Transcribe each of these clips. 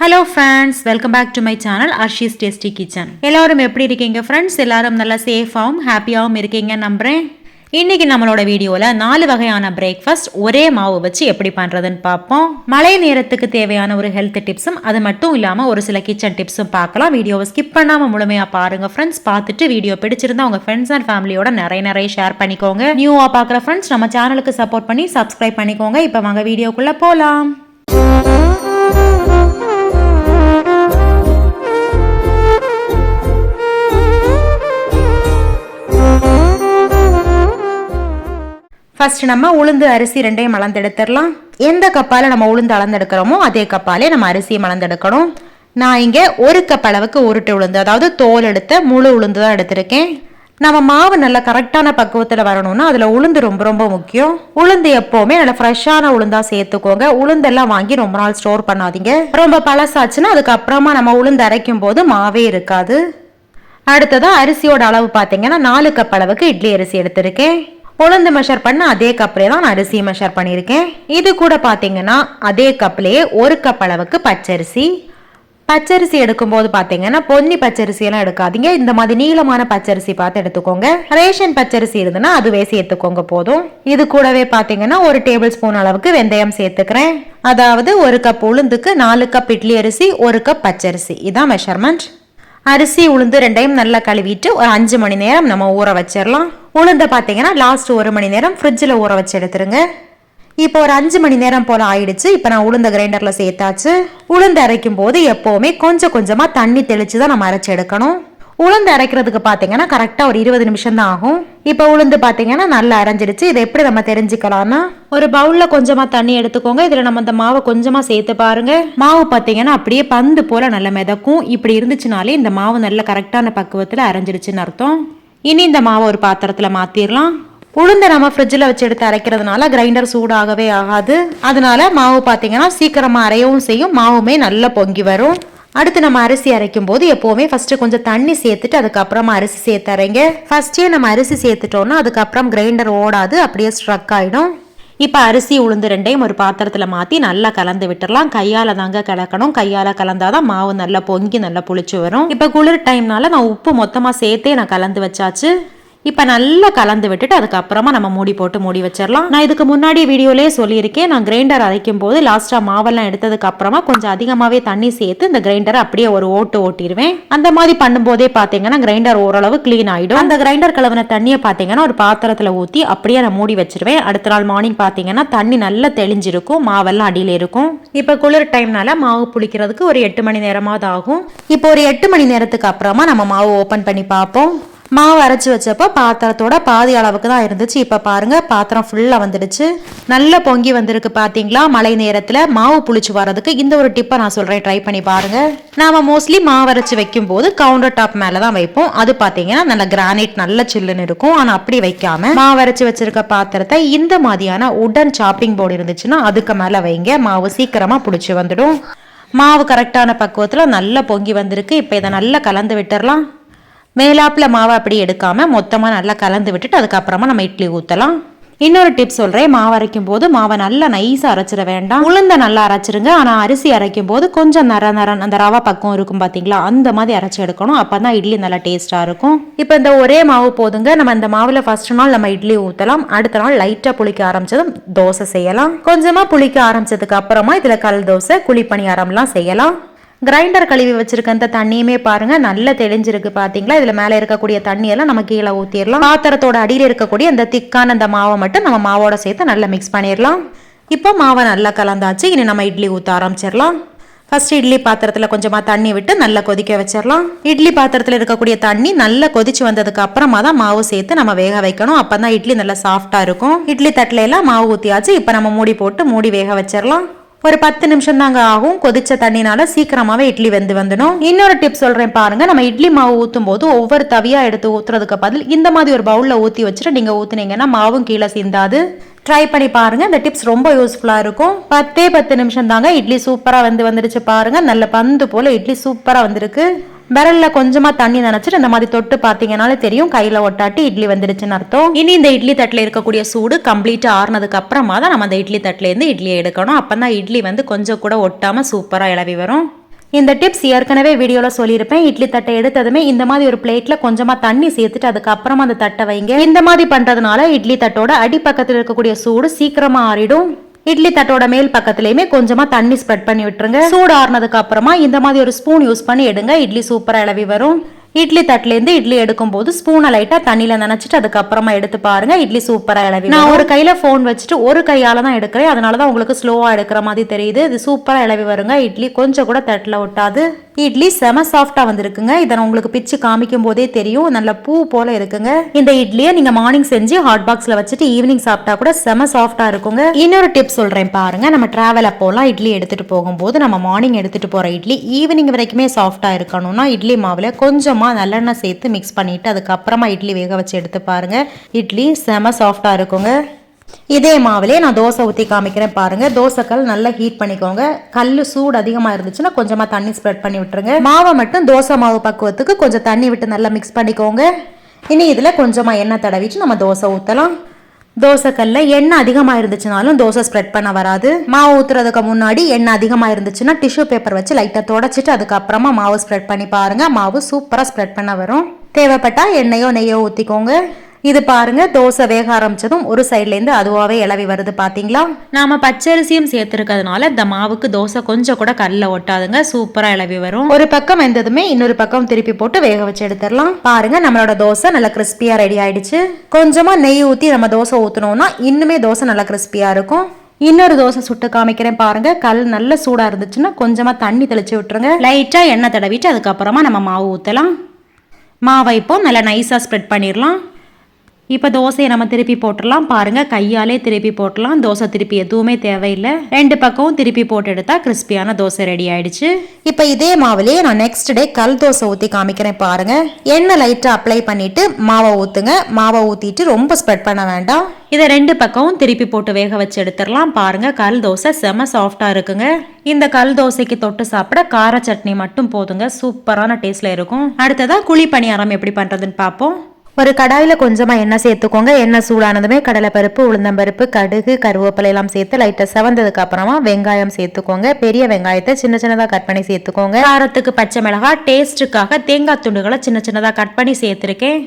Hello friends welcome back to my channel Arshi's tasty kitchen எல்லாரும் எப்படி இருக்கீங்க friends எல்லாரும் நல்லா சேஃபாகவும் ஹாப்பியாகவும் இருக்கீங்க நம்புகிறேன் இன்னைக்கு நம்மளோட வீடியோவில் நாலு வகையான பிரேக்ஃபாஸ்ட் ஒரே மாவு வச்சு எப்படி பண்ணுறதுன்னு பார்ப்போம். மழை நேரத்துக்கு தேவையான ஒரு ஹெல்த் டிப்ஸும் அது மட்டும் இல்லாமல் ஒரு சில கிச்சன் டிப்ஸும் பார்க்கலாம். வீடியோவை ஸ்கிப் பண்ணாமல் முழுமையாக பாருங்கள் ஃப்ரெண்ட்ஸ் பார்த்துட்டு வீடியோ பிடிச்சிருந்தா உங்கள் ஃப்ரெண்ட்ஸ் அண்ட் ஃபேமிலியோட நிறைய நிறைய ஷேர் பண்ணிக்கோங்க. நியூவாக பார்க்குற ஃப்ரெண்ட்ஸ் நம்ம சேனலுக்கு சப்போர்ட் பண்ணி சப்ஸ்கிரைப் பண்ணிக்கோங்க. இப்போ வாங்க வீடியோக்குள்ளே போகலாம் ஃபர்ஸ்ட் நம்ம உளுந்து அரிசி ரெண்டையும் மலர்ந்தெடுத்துடலாம் எந்த கப்பால் நம்ம உளுந்து அளந்தெடுக்கிறோமோ அதே கப்பாலே நம்ம அரிசியை மலர்ந்தெடுக்கணும் நான் இங்கே ஒரு கப் அளவுக்கு உருட்டு உளுந்து அதாவது தோல் எடுத்த முழு உளுந்து தான் எடுத்திருக்கேன். நம்ம மாவு நல்லா கரெக்டான பக்குவத்தில் வரணும்னா அதில் உளுந்து ரொம்ப ரொம்ப முக்கியம். உளுந்து எப்போவுமே நல்லா ஃப்ரெஷ்ஷான உளுந்தாக சேர்த்துக்கோங்க. உளுந்தெல்லாம் வாங்கி ரொம்ப நாள் ஸ்டோர் பண்ணாதீங்க. ரொம்ப பழசாச்சுன்னா அதுக்கப்புறமா நம்ம உளுந்து அரைக்கும் போது மாவே இருக்காது. அடுத்ததாக அரிசியோட அளவு பார்த்தீங்கன்னா நாலு கப் அளவுக்கு இட்லி அரிசி எடுத்திருக்கேன். உளுந்து மெஷர் பண்ண அதே கப்லேயே தான் நான் அரிசியை மெஷர் பண்ணியிருக்கேன். இது கூட பார்த்தீங்கன்னா அதே கப்லேயே ஒரு கப் அளவுக்கு பச்சரிசி. பச்சரிசி எடுக்கும்போது பார்த்தீங்கன்னா பொன்னி பச்சரிசி எல்லாம் எடுக்காதீங்க. இந்த மாதிரி நீளமான பச்சரிசி பார்த்து எடுத்துக்கோங்க. ரேஷன் பச்சரிசி இருந்ததுன்னா அதுவே சேர்த்துக்கோங்க போதும். இது கூடவே பார்த்தீங்கன்னா ஒரு டேபிள் ஸ்பூன் அளவுக்கு வெந்தயம் சேர்த்துக்கிறேன். அதாவது ஒரு கப் உளுந்துக்கு நாலு கப் இட்லி அரிசி ஒரு கப் பச்சரிசி. இதான் மெஷர்மெண்ட் அரிசி உளுந்து ரெண்டையும் நல்லா கழுவிட்டு ஒரு அஞ்சு மணி நேரம் நம்ம ஊற வச்சிடலாம். உளுந்தை பார்த்தீங்கன்னா லாஸ்ட் ஒரு மணி நேரம் ஃப்ரிட்ஜில் ஊற வச்சு எடுத்துருங்க. இப்போ ஒரு அஞ்சு மணி நேரம் போல் ஆயிடுச்சு. இப்போ நான் உளுந்த கிரைண்டரில் சேர்த்தாச்சு. உளுந்து அரைக்கும் போது எப்போவுமே கொஞ்சம் கொஞ்சமாக தண்ணி தெளித்து தான் நம்ம அரைச்சி எடுக்கணும். உளுந்து அரைக்கிறதுக்கு பார்த்தீங்கன்னா கரெக்டாக ஒரு இருபது நிமிஷம் தான் ஆகும். இப்போ உளுந்து பார்த்தீங்கன்னா நல்லா அரைஞ்சிடுச்சு. இதை எப்படி நம்ம தெரிஞ்சுக்கலாம்னா ஒரு பவுலில் கொஞ்சமாக தண்ணி எடுத்துக்கோங்க. இதில் நம்ம இந்த மாவை கொஞ்சமாக சேர்த்து பாருங்க. மாவு பார்த்தீங்கன்னா அப்படியே பந்து போல் நல்லா மிதக்கும். இப்படி இருந்துச்சுனாலே இந்த மாவு நல்ல கரெக்டான பக்குவத்தில் அரைஞ்சிடுச்சுன்னு அர்த்தம். இனி இந்த மாவை ஒரு பாத்திரத்தில் மாற்றிடலாம் உளுந்த நம்ம ஃப்ரிட்ஜில் வச்சு எடுத்து அரைக்கிறதுனால கிரைண்டர் சூடாகவே ஆகாது. அதனால மாவு பார்த்தீங்கன்னா சீக்கிரமாக அரையவும் செய்யும். மாவுமே நல்லா பொங்கி வரும். அடுத்து நம்ம அரிசி அரைக்கும் போது எப்போவுமே ஃபர்ஸ்ட் கொஞ்சம் தண்ணி சேர்த்துட்டு அதுக்கப்புறமா அரிசி சேர்த்து அரைங்க. ஃபர்ஸ்டே நம்ம அரிசி சேர்த்துட்டோம்னா அதுக்கப்புறம் கிரைண்டர் ஓடாது. அப்படியே ஸ்ட்ரக் ஆகிடும் இப்போ அரிசி உளுந்து ரெண்டையும் ஒரு பாத்திரத்தில் மாற்றி நல்லா கலந்து விட்டுடலாம் கையால் தாங்க கலக்கணும். கையால் கலந்தாதான் மாவு நல்லா பொங்கி நல்லா புளிச்சு வரும். இப்போ குளிர் டைம்னால நான் உப்பு மொத்தமாக சேர்த்தே நான் கலந்து வச்சாச்சு. இப்போ நல்லா கலந்து விட்டுட்டு அதுக்கப்புறமா நம்ம மூடி போட்டு மூடி வச்சிடலாம். நான் இதுக்கு முன்னாடி வீடியோலேயே சொல்லியிருக்கேன். நான் கிரைண்டர் அரைக்கும் போது லாஸ்ட்டாக மாவெல்லாம் எடுத்ததுக்கு அப்புறமா கொஞ்சம் அதிகமாகவே தண்ணி சேர்த்து இந்த கிரைண்டரை அப்படியே ஒரு ஓட்டு ஓட்டிடுவேன் அந்த மாதிரி பண்ணும்போதே பார்த்தீங்கன்னா கிரைண்டர் ஓரளவு க்ளீன் ஆகிடும் அந்த கிரைண்டர் கலவின தண்ணியை பார்த்தீங்கன்னா ஒரு பாத்திரத்தில் ஊற்றி அப்படியே நான் மூடி வச்சிருவேன். அடுத்த நாள் மார்னிங் பார்த்தீங்கன்னா தண்ணி நல்லா தெளிஞ்சிருக்கும். மாவெல்லாம் அடியில் இருக்கும். இப்போ குளிர் டைம்னால மாவு புளிக்கிறதுக்கு ஒரு எட்டு மணி நேரமாவது ஆகும். இப்போ ஒரு எட்டு மணி நேரத்துக்கு அப்புறமா நம்ம மாவு ஓப்பன் பண்ணி பார்ப்போம். மாவு அரைச்சி வச்சப்போ பாத்திரத்தோட பாதி அளவுக்கு தான் இருந்துச்சு. இப்போ பாருங்க பாத்திரம் ஃபுல்லாக வந்துடுச்சு. நல்ல பொங்கி வந்திருக்கு பார்த்தீங்களா மழை நேரத்தில் மாவு புளிச்சு வர்றதுக்கு இந்த ஒரு டிப்பை நான் சொல்கிறேன் ட்ரை பண்ணி பாருங்க. நாம மோஸ்ட்லி மாவு அரைச்சி வைக்கும் போது கவுண்டர் டாப் மேலே தான் வைப்போம். அது பார்த்தீங்கன்னா நல்ல கிரானைட் நல்ல சில்லுன்னு இருக்கும். ஆனால் அப்படி வைக்காம மாவு அரைச்சி வச்சிருக்க பாத்திரத்தை இந்த மாதிரியான உடன் சாப்பிங் போர்டு இருந்துச்சுன்னா அதுக்கு மேலே வைங்க. மாவு சீக்கிரமாக புளிச்சு வந்துடும். மாவு கரெக்டான பக்குவத்தில் நல்லா பொங்கி வந்திருக்கு. இப்போ இதை நல்லா கலந்து விட்டுறலாம். மேலாப்பில் மாவை அப்படி எடுக்காமல் மொத்தமாக நல்லா கலந்து விட்டுட்டு அதுக்கப்புறமா நம்ம இட்லி ஊற்றலாம் இன்னொரு டிப் சொல்கிறேன் மாவு அரைக்கும் போது மாவை நல்லா நைஸாக அரைச்சிட வேண்டாம். உளுந்த நல்லா அரைச்சிருங்க. ஆனால் அரிசி அரைக்கும் போது கொஞ்சம் நர நரன் அந்த ரவா பக்கம் இருக்கும் பார்த்தீங்களா அந்த மாதிரி அரைச்சி எடுக்கணும். அப்போ தான் இட்லி நல்லா டேஸ்ட்டாக இருக்கும். இப்போ இந்த ஒரே மாவு போதுங்க. நம்ம இந்த மாவில் ஃபர்ஸ்ட் நாள் நம்ம இட்லி ஊற்றலாம் அடுத்த நாள் லைட்டாக புளிக்க ஆரம்பிச்சதும் தோசை செய்யலாம். கொஞ்சமாக புளிக்க ஆரம்பிச்சதுக்கு அப்புறமா இதில் கல் தோசை குழிப்பணியாரம்லாம் செய்யலாம். கிரைண்டர் கழுவி வச்சிருக்க அந்த தண்ணியுமே பாருங்க நல்லா தெளிஞ்சிருக்கு பாத்தீங்களா? இதுல மேல இருக்கக்கூடிய தண்ணியெல்லாம் நம்ம கீழே ஊத்திடலாம் பாத்திரத்தோட அடியில் இருக்கக்கூடிய அந்த திக்கான அந்த மாவை மட்டும் நம்ம மாவோட சேர்த்து நல்லா மிக்ஸ் பண்ணிடலாம் இப்போ மாவை நல்லா கலந்தாச்சு. இனி நம்ம இட்லி ஊற்ற ஆரம்பிச்சிடலாம் ஃபர்ஸ்ட் இட்லி பாத்திரத்தில் கொஞ்சமாக தண்ணி விட்டு நல்லா கொதிக்க வச்சிடலாம் இட்லி பாத்திரத்தில் இருக்கக்கூடிய தண்ணி நல்லா கொதிச்சு வந்ததுக்கு அப்புறமா தான் மாவு சேர்த்து நம்ம வேக வைக்கணும். அப்போ தான் இட்லி நல்லா சாஃப்டாக இருக்கும். இட்லி தட்டில எல்லாம் மாவு ஊற்றியாச்சு இப்போ நம்ம மூடி போட்டு மூடி வேக வச்சிடலாம் ஒரு பத்து நிமிஷம் தாங்க ஆகும். கொதிச்ச தண்ணினால சீக்கிரமாவே இட்லி வெந்து வந்துடும். இன்னொரு டிப் சொல்றேன் பாருங்க. நம்ம இட்லி மாவு ஊத்தும் போது ஒவ்வொரு தவியா எடுத்து ஊத்துறதுக்கு பதில் இந்த மாதிரி ஒரு பவுல்ல ஊத்தி வச்சுட்டு நீங்க ஊத்துனீங்கன்னா மாவும் கீழே சிந்தாது. ட்ரை பண்ணி பாருங்க. இந்த டிப்ஸ் ரொம்ப யூஸ்ஃபுல்லா இருக்கும். பத்தே பத்து நிமிஷம் தாங்க இட்லி சூப்பரா வந்து வந்துடுச்சு பாருங்க. நல்ல பந்து போல இட்லி சூப்பரா வந்திருக்கு. விரல்ல கொஞ்சமா தண்ணி நினைச்சிட்டு இந்த மாதிரி தொட்டு பார்த்தீங்கனாலே தெரியும். கையில ஒட்டாட்டி இட்லி வந்துடுச்சுன்னு அர்த்தம். இனி இந்த இட்லி தட்டில் இருக்கக்கூடிய சூடு கம்ப்ளீட்டா ஆறுனதுக்கு அப்புறமா தான் நம்ம அந்த இட்லி தட்டுல இருந்து இட்லியை எடுக்கணும். அப்பதான் இட்லி வந்து கொஞ்சம் கூட ஒட்டாம சூப்பரா இளவி வரும். இந்த டிப்ஸ் ஏற்கனவே வீடியோவில் சொல்லியிருப்பேன். இட்லி தட்டை எடுத்ததுமே இந்த மாதிரி ஒரு பிளேட்ல கொஞ்சமா தண்ணி சேர்த்துட்டு அதுக்கப்புறமா அந்த தட்டை வைங்க. இந்த மாதிரி பண்றதுனால இட்லி தட்டோட அடிப்பக்கத்தில் இருக்கக்கூடிய சூடு சீக்கிரமா ஆறிடும். இட்லி தட்டோட மேல் பக்கத்துலயுமே கொஞ்சமா தண்ணி ஸ்ப்ரெட் பண்ணி விட்டுருங்க. சூடு ஆறுனதுக்கு அப்புறமா இந்த மாதிரி ஒரு ஸ்பூன் யூஸ் பண்ணி எடுங்க. இட்லி சூப்பரா இளவி வரும். இட்லி தட்டுலேருந்து இட்லி எடுக்கும் போது ஸ்பூனை லைட்டா தண்ணியில நனைச்சிட்டு அதுக்கப்புறமா எடுத்து பாருங்க. இட்லி சூப்பரா இளவி நான் ஒரு கையில ஃபோன் வச்சுட்டு ஒரு கையால தான் எடுக்கிறேன். அதனால தான் உங்களுக்கு ஸ்லோவா எடுக்கிற மாதிரி தெரியுது. இது சூப்பரா இளவி வருங்க. இட்லி கொஞ்சம் கூட தட்டுல ஒட்டாது. இட்லி செம சாஃப்டா வந்திருக்குங்க. இதை நான் உங்களுக்கு பிச்சு காமிக்கும் போதே தெரியும். நல்ல பூ போல இருக்குங்க. இந்த இட்லியை நீங்க மார்னிங் செஞ்சு ஹாட் பாக்ஸ்ல வச்சுட்டு ஈவினிங் சாப்பிட்டா கூட செம சாஃப்டா இருக்குங்க. இன்னொரு டிப் சொல்றேன் பாருங்க. நம்ம டிராவல் அப்போலாம் இட்லி எடுத்துட்டு போகும்போது நம்ம மார்னிங் எடுத்துட்டு போற இட்லி ஈவினிங் வரைக்குமே சாஃப்டா இருக்கணும்னா இட்லி மாவுல கொஞ்சமா நல்லெண்ணெய் சேர்த்து மிக்ஸ் பண்ணிட்டு அதுக்கப்புறமா இட்லி வேக வச்சு எடுத்து பாருங்க. இட்லி செம சாஃப்டா இருக்குங்க. இதே மாவிலே நான் தோசை ஊற்றி காமிக்கிறேன் பாருங்க. தோசைக்கல் நல்லா ஹீட் பண்ணிக்கோங்க. கல் சூடு அதிகமாக இருந்துச்சுன்னா கொஞ்சமாக தண்ணி ஸ்ப்ரெட் பண்ணி விட்டுருங்க. மாவை மட்டும் தோசை மாவு பக்குவத்துக்கு கொஞ்சம் தண்ணி விட்டு நல்லா மிக்ஸ் பண்ணிக்கோங்க. இனி இதில் கொஞ்சமாக எண்ணெய் தடவிட்டு நம்ம தோசை ஊற்றலாம் தோசைக்கல்ல எண்ணெய் அதிகமாக இருந்துச்சுனாலும் தோசை ஸ்ப்ரெட் பண்ண வராது. மாவு ஊற்றுறதுக்கு முன்னாடி எண்ணெய் அதிகமாக இருந்துச்சுன்னா டிஷ்யூ பேப்பர் வச்சு லைட்டாக தொடச்சிட்டு அதுக்கப்புறமா மாவு ஸ்ப்ரெட் பண்ணி பாருங்கள் மாவு சூப்பராக ஸ்ப்ரெட் பண்ண வரும். தேவைப்பட்டால் எண்ணெயோ நெய்யோ ஊற்றிக்கோங்க இது பாருங்க தோசை வேக ஆரம்பிச்சதும் ஒரு சைட்ல இருந்து அதுவாவே இளவி வருது பாத்தீங்களா? நாம பச்சரிசியும் சேர்த்திருக்கிறதுனால இந்த மாவுக்கு தோசை கொஞ்சம் கூட கல்ல ஒட்டாதுங்க சூப்பரா இளவி வரும். ஒரு பக்கம் வெந்ததுமே இன்னொரு பக்கம் திருப்பி போட்டு வேக வச்சு எடுத்துடலாம். பாருங்க நம்மளோட தோசை நல்லா கிறிஸ்பியா ரெடி ஆயிடுச்சு. கொஞ்சமா நெய் ஊத்தி நம்ம தோசை ஊத்தணும்னா இன்னுமே தோசை நல்லா கிறிஸ்பியா இருக்கும். இன்னொரு தோசை சுட்டு காமிக்கிறேன் பாருங்க கல் நல்ல சூடா இருந்துச்சுன்னா கொஞ்சமா தண்ணி தெளிச்சு விட்டுருங்க. லைட்டா எண்ணெய் தடவிட்டு அதுக்கப்புறமா நம்ம மாவு ஊத்தலாம். மாவை இப்போ நல்லா நைஸாக ஸ்ப்ரெட் பண்ணிடலாம். இப்போ தோசையை நம்ம திருப்பி போட்டுடலாம். பாருங்க கையாலே திருப்பி போட்டலாம் தோசை திருப்பி எதுவுமே தேவையில்லை. ரெண்டு பக்கமும் திருப்பி போட்டு எடுத்தா கிறிஸ்பியான தோசை ரெடி ஆயிடுச்சு. இப்போ இதே மாவுலேயே நான் நெக்ஸ்ட் டே கல் தோசை ஊற்றி காமிக்கிறேன் பாருங்க. எண்ணெய் லைட்டாக அப்ளை பண்ணிட்டு மாவை ஊற்றுங்க மாவை ஊற்றிட்டு ரொம்ப ஸ்ப்ரெட் பண்ண வேண்டாம். இதை ரெண்டு பக்கமும் திருப்பி போட்டு வேக வச்சு எடுத்துடலாம். பாருங்க கல் தோசை செம சாஃப்டா இருக்குங்க. இந்த கல் தோசைக்கு தொட்டு சாப்பிட கார சட்னி மட்டும் போதுங்க. சூப்பரான டேஸ்ட்ல இருக்கும். அடுத்ததா குழி பணியாரம் எப்படி பண்றதுன்னு பார்ப்போம். ஒரு கடாயில் கொஞ்சமாக எண்ணெய் சேர்த்துக்கோங்க. எண்ணெய் சூடானதுமே கடலைப்பருப்பு உளுந்தம்பருப்பு கடுகு கருவேப்பிலை எல்லாம் சேர்த்து லைட்டாக செவந்ததுக்கு அப்புறமா வெங்காயம் சேர்த்துக்கோங்க. பெரிய வெங்காயத்தை சின்ன சின்னதாக கட் பண்ணி சேர்த்துக்கோங்க. காரத்துக்கு பச்சை மிளகாய் டேஸ்ட்டுக்காக தேங்காய் துண்டுகளை சின்ன சின்னதாக கட் பண்ணி சேர்த்துருக்கேன்.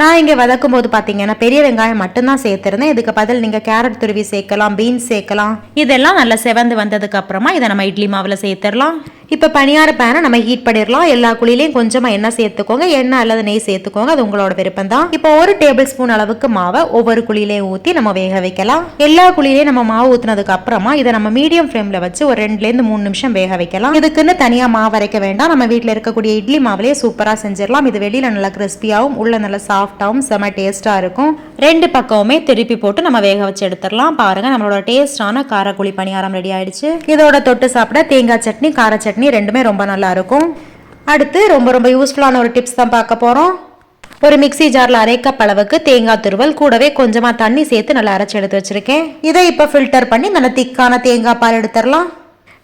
நான் இங்கே வதக்கும் போது பார்த்தீங்கன்னா பெரிய வெங்காயம் மட்டும்தான் சேர்த்துருந்தேன். இதுக்கு பதில் நீங்கள் கேரட் துருவி சேர்க்கலாம் பீன்ஸ் சேர்க்கலாம். இதெல்லாம் நல்லா செவந்து வந்ததுக்கு அப்புறமா இதை நம்ம இட்லி மாவில் சேர்த்துடலாம் இப்போ பணியார பேனை நம்ம ஹீட் பண்ணிடலாம். எல்லா குழிலையும் கொஞ்சமாக எண்ணெய் சேர்த்துக்கோங்க. எண்ணெய் அல்லது நெய் சேர்த்துக்கோங்க. அது உங்களோட விருப்பம் தான். இப்போ ஒரு டேபிள் ஸ்பூன் அளவுக்கு மாவை ஒவ்வொரு குழிலையும் ஊற்றி நம்ம வேக வைக்கலாம். எல்லா குழிலையும் நம்ம மாவு ஊற்றினதுக்கு அப்புறமா இதை நம்ம மீடியம் ஃப்ளேமில் வச்சு ஒரு ரெண்டுலேருந்து மூணு நிமிஷம் வேக வைக்கலாம். இதுக்குன்னு தனியாக மாவு அரைக்க வேண்டாம். நம்ம வீட்டில் இருக்கக்கூடிய இட்லி மாவுலேயே சூப்பராக செஞ்சிடலாம். இது வெளியில் நல்லா கிறிஸ்பியாகவும் உள்ள நல்லா சாஃப்டாகவும் செம டேஸ்ட்டாக இருக்கும். ரெண்டு பக்கமுமே திருப்பி போட்டு நம்ம வேக வச்சு எடுத்துடலாம். பாருங்கள் நம்மளோட டேஸ்டான காரக்குழி பணியாரம் ரெடி ஆயிடுச்சு. இதோட தொட்டு சாப்பிட தேங்காய் சட்னி கார சட்னி ரெண்டுமே ரொம்ப நல்லா இருக்கும். அடுத்து ரொம்ப ரொம்ப யூஸ்ஃபுல்லான ஒரு டிப்ஸ் தான் பார்க்க போகிறோம் ஒரு மிக்ஸி ஜாரில் அரை கப் அளவுக்கு தேங்காய் துருவல் கூடவே கொஞ்சமாக தண்ணி சேர்த்து நல்லா அரைச்சி எடுத்து வச்சிருக்கேன். இதை இப்போ ஃபில்டர் பண்ணி நல்லா திக்கான தேங்காய் பால் எடுத்துடலாம்.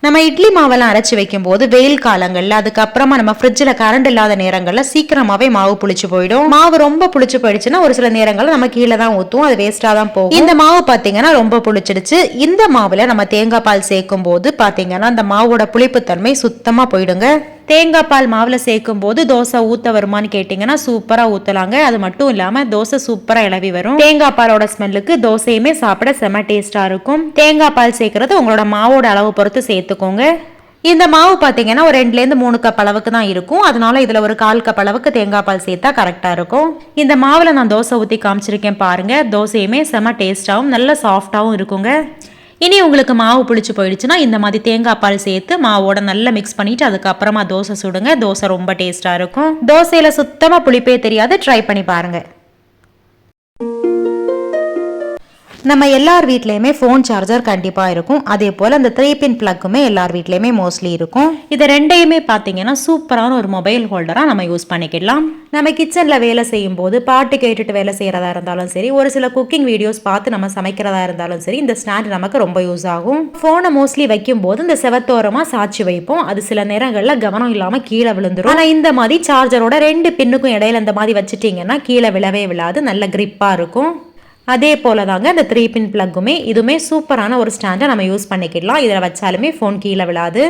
நம்ம இட்லி மாவெல்லாம் அரைச்சி வைக்கும்போது வெயில் காலங்கள்ல அதுக்கப்புறமா நம்ம ஃப்ரிட்ஜில் கரண்ட் இல்லாத நேரங்களில் சீக்கிரமாவே மாவு புளிச்சு போயிடும். மாவு ரொம்ப புளிச்சு போயிடுச்சுன்னா ஒரு சில நேரங்களில் நம்ம கீழே தான் ஊற்றுவோம் அது வேஸ்ட்டாக தான் போகும். இந்த மாவு பார்த்தீங்கன்னா ரொம்ப புளிச்சிடுச்சு. இந்த மாவில் நம்ம தேங்காய் பால் சேர்க்கும் போது பார்த்தீங்கன்னா அந்த மாவோட புளிப்புத்தன்மை சுத்தமாக போயிடுங்க. தேங்காய் பால் மாவில் சேர்க்கும் போது தோசை ஊற்ற வருமான்னு கேட்டிங்கன்னா சூப்பராக ஊற்றலாங்க அது மட்டும் இல்லாமல் தோசை சூப்பராக இளவி வரும். தேங்காய் பாலோட ஸ்மெல்லுக்கு தோசையுமே சாப்பிட செம டேஸ்ட்டாக இருக்கும். தேங்காய் பால் சேர்க்கறது உங்களோட மாவோட அளவு பொறுத்து சேர்த்துக்கோங்க. இந்த மாவு பார்த்தீங்கன்னா ஒரு ரெண்டுலேருந்து மூணு கப் அளவுக்கு தான் இருக்கும். அதனால இதில் ஒரு கால் கப் அளவுக்கு தேங்காய் பால் சேர்த்தா கரெக்டாக இருக்கும். இந்த மாவில் நான் தோசை ஊற்றி காமிச்சிருக்கேன் பாருங்கள் தோசையுமே செம டேஸ்ட்டாகவும் நல்ல சாஃப்டாகவும் இருக்குங்க. இனி உங்களுக்கு மாவு புளிச்சு போயிடுச்சுன்னா இந்த மாதிரி தேங்காய் பால் சேர்த்து மாவோட நல்லா மிக்ஸ் பண்ணிட்டு அதுக்கப்புறமா தோசை சுடுங்க. தோசை ரொம்ப டேஸ்ட்டாக இருக்கும். தோசையில் சுத்தமாக புளிப்பே தெரியாது. ட்ரை பண்ணி பாருங்க. நம்ம எல்லார் வீட்லேயுமே ஃபோன் சார்ஜர் கண்டிப்பாக இருக்கும். அதே போல் அந்த த்ரீ பின் ப்ளக்குமே எல்லார் வீட்லேயுமே மோஸ்ட்லி இருக்கும். இது ரெண்டையுமே பார்த்தீங்கன்னா சூப்பரான ஒரு மொபைல் ஹோல்டராக நம்ம யூஸ் பண்ணிக்கலாம் நம்ம கிச்சனில் வேலை செய்யும் போது பாட்டு கேட்டுட்டு வேலை செய்கிறதா இருந்தாலும் சரி ஒரு சில குக்கிங் வீடியோஸ் பார்த்து நம்ம சமைக்கிறதா இருந்தாலும் சரி இந்த ஸ்டாண்ட் நமக்கு ரொம்ப யூஸ் ஆகும். ஃபோனை மோஸ்ட்லி வைக்கும் போது இந்த செவத்தோரமாக சாட்சி வைப்போம். அது சில நேரங்களில் கவனம் இல்லாமல் கீழே விழுந்துரும். ஆனால் இந்த மாதிரி சார்ஜரோட ரெண்டு பின்னுக்கும் இடையில இந்த மாதிரி வச்சுட்டிங்கன்னா கீழே விழவே விழாது நல்ல கிரிப்பாக இருக்கும். அதே போல தாங்க இந்த த்ரீ பின் ப்ளக்குமே இதுவுமே சூப்பரான ஒரு ஸ்டாண்டை நம்ம யூஸ் பண்ணிக்கிடலாம். இதில் வச்சாலுமே ஃபோன் கீழே விழாது.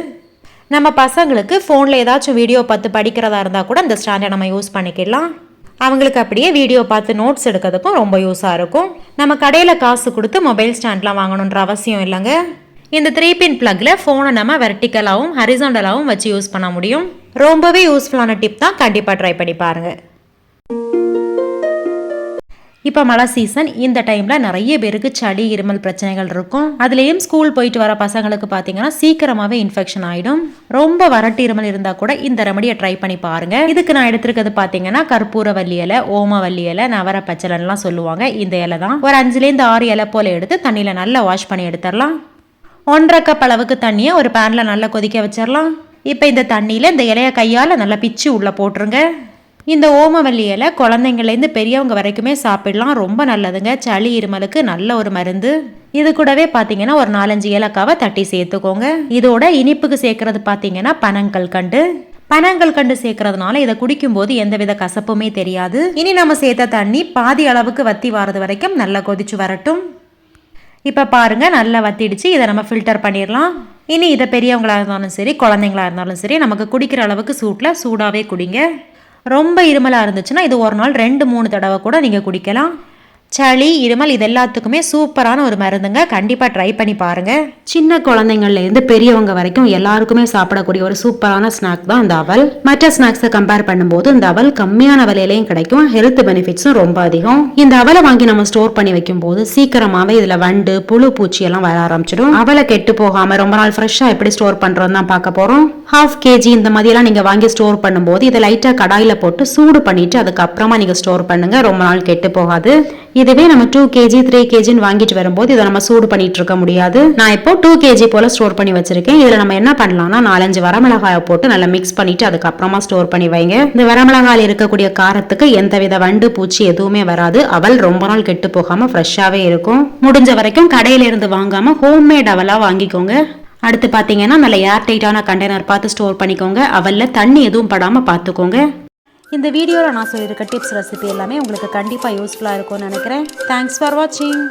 நம்ம பசங்களுக்கு ஃபோனில் ஏதாச்சும் வீடியோ பார்த்து படிக்கிறதா இருந்தால் கூட இந்த ஸ்டாண்டை நம்ம யூஸ் பண்ணிக்கலாம் அவங்களுக்கு அப்படியே வீடியோ பார்த்து நோட்ஸ் எடுக்கிறதுக்கும் ரொம்ப யூஸாக இருக்கும். நம்ம கடையில் காசு கொடுத்து மொபைல் ஸ்டாண்ட்லாம் வாங்கணுன்ற அவசியம் இல்லைங்க. இந்த த்ரீ பின் ப்ளக்கில் ஃபோனை நம்ம வெர்டிக்கலாகவும் ஹரிசாண்டலாகவும் வச்சு யூஸ் பண்ண முடியும். ரொம்பவே யூஸ்ஃபுல்லான டிப் தான் கண்டிப்பாக ட்ரை பண்ணி பாருங்கள் இப்போ மழை சீசன் இந்த டைமில் நிறைய பேருக்கு சளி இருமல் பிரச்சனைகள் இருக்கும். அதுலேயும் ஸ்கூல் போயிட்டு வர பசங்களுக்கு பார்த்தீங்கன்னா சீக்கிரமாகவே இன்ஃபெக்ஷன் ஆகிடும் ரொம்ப வறட்டு இருமல் இருந்தால் கூட இந்த ரெமடியை ட்ரை பண்ணி பாருங்க. இதுக்கு நான் எடுத்திருக்கிறது பார்த்தீங்கன்னா கற்பூரவல்லி இலை ஓமவல்லி இலை நவர பச்சலன்லாம் சொல்லுவாங்க. இந்த இலை தான். ஒரு அஞ்சுலேருந்து ஆறு இலை போல் எடுத்து தண்ணியில் நல்லா வாஷ் பண்ணி எடுத்துடலாம். ஒன்றரை கப் அளவுக்கு தண்ணியை ஒரு பேனில் நல்லா கொதிக்க வச்சிடலாம். இப்போ இந்த தண்ணியில் இந்த இலையை கையால் நல்லா பிச்சு உள்ளே போட்டுருங்க. இந்த ஓமவல்லி இலை குழந்தைங்கள்லேருந்து பெரியவங்க வரைக்குமே சாப்பிடலாம். ரொம்ப நல்லதுங்க. சளி இருமலுக்கு நல்ல ஒரு மருந்து. இது கூடவே பார்த்தீங்கன்னா ஒரு நாலஞ்சு ஏலக்காவை தட்டி சேர்த்துக்கோங்க. இதோட இனிப்புக்கு சேர்க்கறது பார்த்தீங்கன்னா பனங்கல் கண்டு. பனங்கல் கண்டு சேர்க்கறதுனால இதை குடிக்கும்போது எந்தவித கசப்புமே தெரியாது. இனி நம்ம சேர்த்த தண்ணி பாதி அளவுக்கு வத்தி வாரது வரைக்கும் நல்லா கொதிச்சு வரட்டும். இப்போ பாருங்கள் நல்லா வத்திடுச்சு. இதை நம்ம ஃபில்டர் பண்ணிடலாம். இனி இதை பெரியவங்களாக இருந்தாலும் சரி குழந்தைங்களா இருந்தாலும் சரி நமக்கு குடிக்கிற அளவுக்கு சூட்டில் சூடாகவே குடிங்க. ரொம்ப இருமலாக இருந்துச்சுன்னா இது ஒரு நாள் ரெண்டு மூணு தடவை கூட நீங்கள் குடிக்கலாம். சளி இருமல் இது எல்லாத்துக்குமே சூப்பரான ஒரு மருந்துங்க. கண்டிப்பாக ட்ரை பண்ணி பாருங்கள் சின்ன குழந்தைங்கள்லேருந்து பெரியவங்க வரைக்கும் எல்லாருக்குமே சாப்பிடக்கூடிய ஒரு சூப்பரான ஸ்நாக் தான் இந்த அவல். மற்ற ஸ்நாக்ஸை கம்பேர் பண்ணும்போது இந்த அவல் கம்மியான விலையிலையும் கிடைக்கும். ஹெல்த் பெனிஃபிட்ஸும் ரொம்ப அதிகம். இந்த அவலை வாங்கி நம்ம ஸ்டோர் பண்ணி வைக்கும்போது சீக்கிரமாகவே இதில் வண்டு புழு பூச்சி எல்லாம் வர ஆரம்பிச்சிடும். அவலை கெட்டு போகாமல் ரொம்ப நாள் ஃப்ரெஷ்ஷாக எப்படி ஸ்டோர் பண்ணுறோன்னு தான் பார்க்க போகிறோம் ஹாஃப் கேஜி இந்த மாதிரியெல்லாம் நீங்கள் வாங்கி ஸ்டோர் பண்ணும்போது இதை லைட்டாக கடாயில் போட்டு சூடு பண்ணிட்டு அதுக்கப்புறமா நீங்கள் ஸ்டோர் பண்ணுங்கள் ரொம்ப நாள் கெட்டு போகாது. இதுவே நம்ம டூ கேஜி த்ரீ கேஜின்னு வாங்கிட்டு வரும்போது இதை நம்ம சூடு பண்ணிட்டு இருக்க முடியாது. நான் இப்போ டூ கேஜி போல ஸ்டோர் பண்ணி வச்சிருக்கேன். இதில் நம்ம என்ன பண்ணலாம்னா நாலஞ்சு வரமிளகாயை போட்டு நல்லா மிக்ஸ் பண்ணிட்டு அதுக்கப்புறமா ஸ்டோர் பண்ணி வைங்க. இந்த வரமிளகாயில் இருக்கக்கூடிய காரத்துக்கு எந்தவித வண்டு பூச்சி எதுவுமே வராது. அவள் ரொம்ப நாள் கெட்டு போகாம ஃப்ரெஷ்ஷாகவே இருக்கும். முடிஞ்ச வரைக்கும் கடையில இருந்து வாங்காம ஹோம்மேட் அவலா வாங்கிக்கோங்க. அடுத்து பார்த்தீங்கன்னா நல்ல ஏர் டைட்டான கண்டெய்னர் பார்த்து ஸ்டோர் பண்ணிக்கோங்க. அவலில் தண்ணி எதுவும் படாமல் பார்த்துக்கோங்க. இந்த வீடியோவில் நான் சொல்லியிருக்க டிப்ஸ் ரெசிபி எல்லாமே உங்களுக்கு கண்டிப்பாக யூஸ்ஃபுல்லாக இருக்கும்னு நினைக்கிறேன். தேங்க்ஸ் ஃபார் வாட்சிங்